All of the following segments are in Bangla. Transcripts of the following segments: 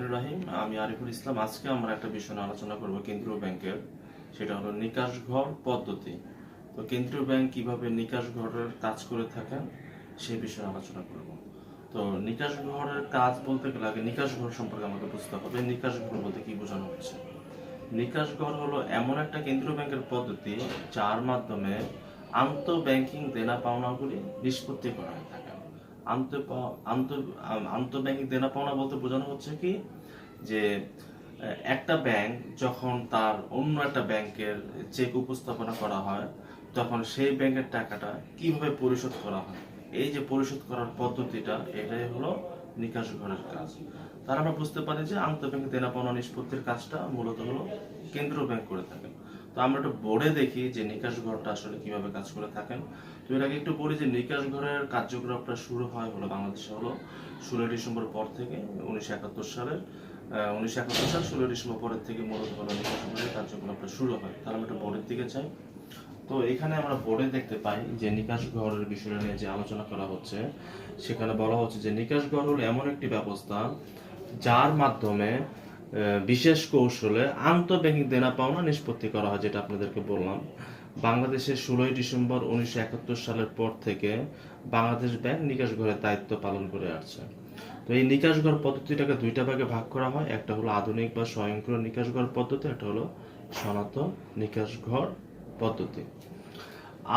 রাহিম, আমি আরিফুল ইসলাম। আজকে আমরা একটা বিষয় আলোচনা করব কেন্দ্রীয় ব্যাংকের। সেটা হলো নিকাশ ঘর পদ্ধতি। তো কেন্দ্রীয় ব্যাংক কীভাবে নিকাশ ঘরের কাজ করে থাকেন সেই বিষয়ে আলোচনা করব। তো নিকাশ ঘরের কাজ বলতে গেলে আগে নিকাশ ঘর সম্পর্কে আমাকে বুঝতে হবে। নিকাশ ঘর বলতে কি বোঝানো হচ্ছে? নিকাশ ঘর হলো এমন একটা কেন্দ্রীয় ব্যাংকের পদ্ধতি যার মাধ্যমে আন্ত ব্যাংকিং দেনা পাওনাগুলি নিষ্পত্তি করা হয়ে থাকে। আন্ত ব্যাংকিং দেনা পাওনা বলতে বোঝানো হচ্ছে কি? যে একটা ব্যাংক যখন তার অন্য একটা ব্যাংকের চেক উপস্থাপনা করা হয়, তখন সেই ব্যাংকের টাকাটা কীভাবে পরিশোধ করা হয়? এই যে পরিশোধ করার পদ্ধতিটা, এটাই হলো নিকাশ ঘরের কাজ। তার আমরা বুঝতে পারি যে আন্তঃব্যাংক দেনা পাওনা নিষ্পত্তির কাজটা মূলত হলো কেন্দ্রীয় ব্যাংক করে থাকে। তো আমরা একটু বোর্ডে দেখি যে নিকাশ ঘরটা আসলে কীভাবে কাজ করে থাকেন। তো এর আগে একটু বলি যে নিকাশ ঘরের কার্যক্রমটা শুরু হয় হলো বাংলাদেশে হলো ষোলোই ডিসেম্বর পর থেকে, উনিশশো একাত্তর সালের উনিশশো একাত্তর সাল ষোলোই ডিসেম্বর পরের থেকে মূলত হলো নিকাশ ঘরের কার্যক্রমটা শুরু হয়। তাহলে আমরা একটু বোর্ডের দিকে চাই তো এখানে আমরা বোর্ডে দেখতে পাই যে নিকাশ ঘরের বিষয়টা নিয়ে যে আলোচনা করা হচ্ছে, সেখানে বলা হচ্ছে যে নিকাশ ঘর হলো এমন একটি ব্যবস্থা যার মাধ্যমে বিশেষ কৌশলে আন্তঃব্যাংকিং দেনা পাওনা নিষ্পত্তি করা হয়, যেটা আপনাদেরকে বললাম। বাংলাদেশের ষোলোই ডিসেম্বর উনিশশো একাত্তর সালের পর থেকে বাংলাদেশ ব্যাংক নিকাশ ঘরের দায়িত্ব পালন করে আসছে। তো এই নিকাশ ঘর পদ্ধতিটাকে দুইটা ভাগে ভাগ করা হয়। একটা হলো আধুনিক বা স্বয়ংক্রিয় নিকাশ ঘর পদ্ধতি, একটা হলো সনাতন নিকাশ ঘর পদ্ধতি।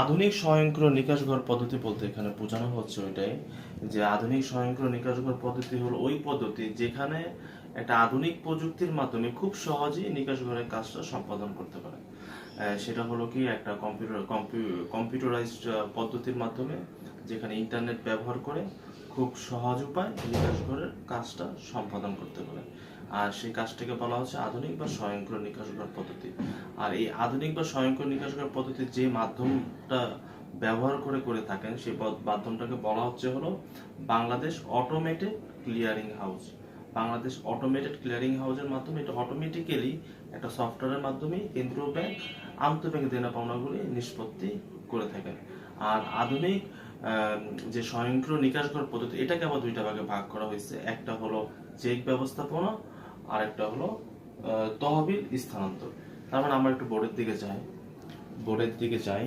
আধুনিক স্বয়ংক্রিয় নিকাশ ঘর পদ্ধতি বলতে এখানে বোঝানো হচ্ছে ওইটাই যে আধুনিক স্বয়ংক্রিয় নিকাশ ঘর পদ্ধতি হলো ওই পদ্ধতি যেখানে একটা আধুনিক প্রযুক্তির মাধ্যমে খুব সহজেই নিকাশ ঘরের কাজটা সম্পাদন করতে পারে। সেটা হলো কি, একটা কম্পিউটার কম্পিউটারাইজড পদ্ধতির মাধ্যমে যেখানে ইন্টারনেট ব্যবহার করে খুব সহজ উপায় নিকাশ ঘরের কাজটা সম্পাদন করতে পারে। আর সেই কাজটাকে বলা হচ্ছে আধুনিক বা স্বয়ংক্রিয় নিকাশ ঘর পদ্ধতি। আর এই আধুনিক বা স্বয়ংক্রিয় নিকাশ ঘর পদ্ধতির যে মাধ্যমটা ব্যবহার করে করে থাকেন সেই মাধ্যমটাকে বলা হচ্ছে হলো Bangladesh automated clearing house Bangladesh automated clearing হাউসের মাধ্যমে এটা অটোমেটিক্যালি একটা সফটওয়্যারের মাধ্যমে কেন্দ্রীয় ব্যাংক আন্তঃব্যাংক দেনা পাওনাগুলি নিষ্পত্তি করে থাকেন আর আধুনিক যে স্বয়ংক্রিয় নিকাশ ঘর পদ্ধতি, এটাকে আবার দুইটা ভাগে ভাগ করা হয়েছে। একটা হলো চেক ব্যবস্থাপনা আর একটা হলো তহবিল স্থানান্তর। তার মানে আমরা একটু বোর্ডের দিকে যাই। বোর্ডের দিকে যাই।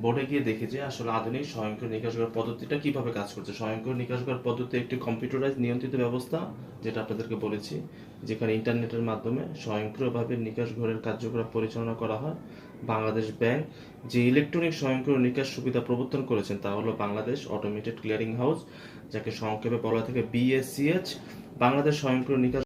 বোর্ডে গিয়ে দেখি যে আসলে আধুনিক স্বয়ংক্রিয় নিকাশ ঘর পদ্ধতিটা কীভাবে কাজ করছে। স্বয়ংক্রিয় নিকাশ ঘর পদ্ধতি একটি কম্পিউটারাইজ নিয়ন্ত্রিত ব্যবস্থা, যেটা আপনাদেরকে বলেছি, যেখানে ইন্টারনেটের মাধ্যমে স্বয়ংক্রিয়ভাবে নিকাশ ঘরের কার্যকলাপ পরিচালনা করা হয়। বাংলাদেশ ব্যাংক যে ইলেকট্রনিক স্বয়ংক্রিয় নিকাশ সুবিধা প্রবর্তন করেছেন, তা হলো বাংলাদেশ অটোমেটেড ক্লিয়ারিং হাউস যাকে সংক্ষেপে বলা থেকে বিএসসিএচ বাংলাদেশ স্বয়ংক্রিয় নিকাশ